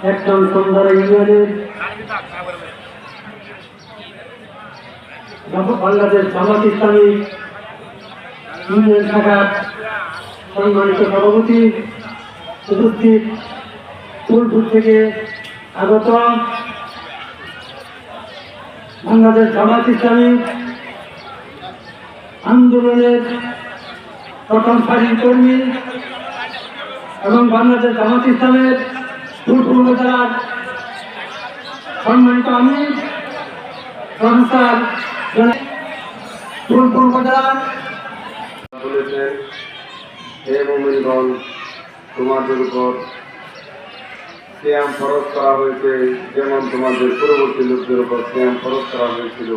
ইসলাম সন্ধ্যার ইউনিয়নের বাংলাদেশ জামাত ইসলামী ইউনিয়ন শাখার সম্মানিত সভাপতি উপস্থিত। ফুলপুর থেকে আগত বাংলাদেশ জামাত ইসলামী আন্দোলনের প্রথম সারির কর্মী এবং বাংলাদেশ জামাত ইসলামের ফুলপুর উপজেলার সম্মানিত আমি, প্রফেসর বলেছেন, হে মোমিনগণ, তোমাদের উপর শ্যাম ফরজ করা হয়েছে, যেমন তোমাদের পূর্ববর্তী লোকদের উপর শ্যাম ফরজ করা হয়েছিল।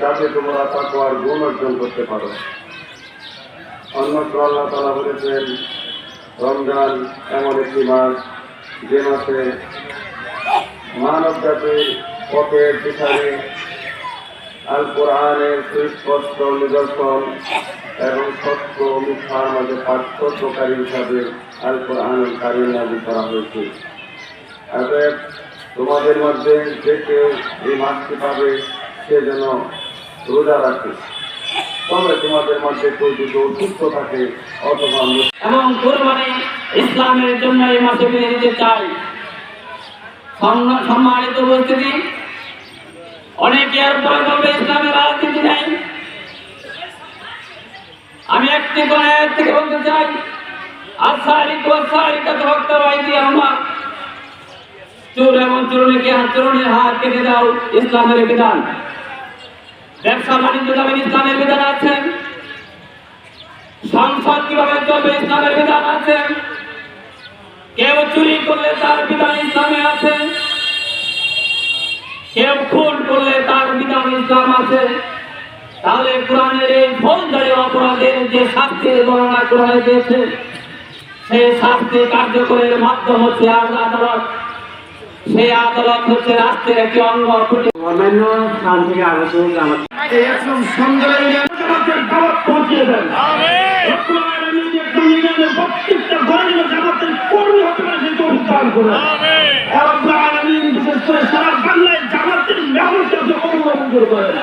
যাতে তোমরা তাকওয়ার গুণ অর্জন করতে পারো। অন্যত্র আল্লাহ তালা বলেছেন, রমজান এমন একটি মাস যে মাসে মানব জাতির পথের দিশারি আল কোরআনের সুস্পষ্ট নিদর্শন এবং সত্য মিথ্যার মাঝে পার্থক্যকারী হিসাবে আল কোরআনের কারিম নাজিল করা হয়েছে। অতএব তোমাদের মধ্যে যে কেউ এই মাসটি পাবে, সে যেন রোজা রাখে। তবে তোমাদের মধ্যে কেউ যদি অসুস্থ থাকে, অথবা এবং কোরবানি ইসলামের জন্য এই মাসে ফিরে দিতে চাই। সম্মান- সম্মানিত উপস্থিতি, অনেকে আর পরে বলবে, ইসলামের রাজনীতি নেই। আমি একটি আয়াত থেকে বলতে চাই আসারি কোসারি কত ভক্ত বাইদি আমার। চোর এবং চোরনীকে হাত চোরণের হাত কেটে দাও, ইসলামের বিধান। ব্যবসা বাণিজ্য যাবেন ইসলামের বিধান আছে। সংসদ কীভাবে চলবে, ইসলামের বিধান আছে। কেউ চুরি করলে তার বিধান ইসলামে আছে। কেউ খুন করলে তার বিধান ইসলাম আছে। তাহলে কোরআনের এই ফৌজদারি অপরাধের যে শাস্তির বর্ণনা কোরআনে দিয়েছে সেই শাস্তি কার্যকরের মাধ্যম হচ্ছে আদালত। সেই আদালত হচ্ছে রাষ্ট্রের একটি অঙ্গ অন্যান্য স্থান থেকে আগত একদম সুন্দর জামাতের পৌঁছিয়ে দেন। দান করুন রব্বুল আলামিন বিশেষ করে সারা বাংলায় জামাতের মেহনতকে অনুমোদন করেন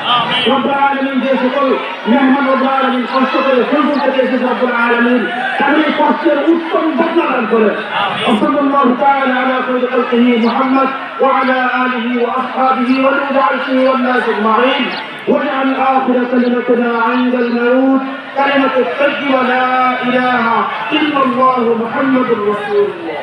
রব্বুল আলামিন যে সকল মেহমান রব্বুল আলামিন কষ্ট করে ফুলফুল থেকে এসেছে রব্বুল আলামিন তাদের এই কষ্টের উত্তম বদলা দান করেন وصلى الله تعالى على خير خلقه محمد وعلى اله واصحابه ولد عرشه والناس اجمعين واجعل اخر كلمتنا عند الموت كلمه الحج ولا اله الا الله محمد رسول الله